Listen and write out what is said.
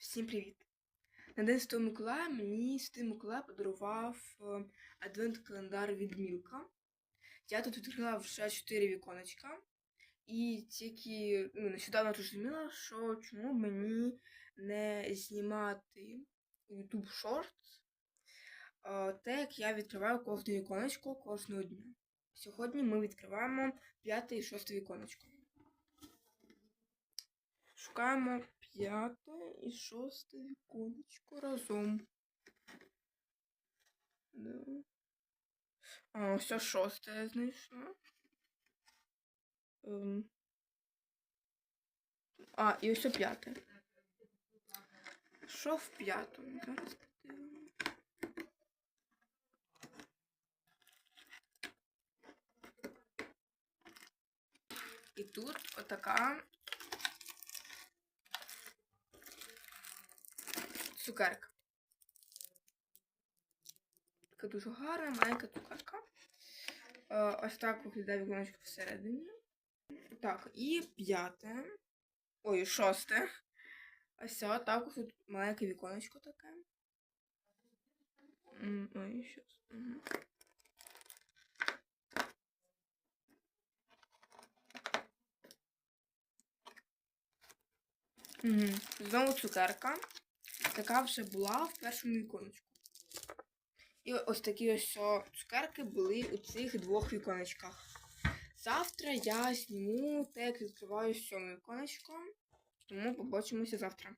Всім привіт! На День Святого Миколая мені Святий Миколай подарував е, адвент-календар від Мілка. Я тут відкрила вже 4 віконечка. І тільки ну, нещодавно зрозуміла, що чому мені не знімати YouTube Shorts, е, те, як я відкриваю кожне віконечко кожного дня. Сьогодні ми відкриваємо п'яте і шосте віконечко. Шукаємо п'яте і шосте віконечко разом. Да. А, ось шосте я знайшла. Ем. А, і ось п'яте. Що в п'ятому? Зараз подивимось. І тут отака цукерка. Така дуже гарна, маленька цукерка. Е, Ось так виглядає віконечко всередині. Так, і п'яте. Ой, шосте. Ось так ось тут маленьке віконечко таке. Ой, щось. Знову цукерка. Така вже була в першому віконечку. І ось такі ось цукерки були у цих двох віконечках. Завтра я зніму те, як відкриваю сьоме віконечко. Тому побачимося завтра.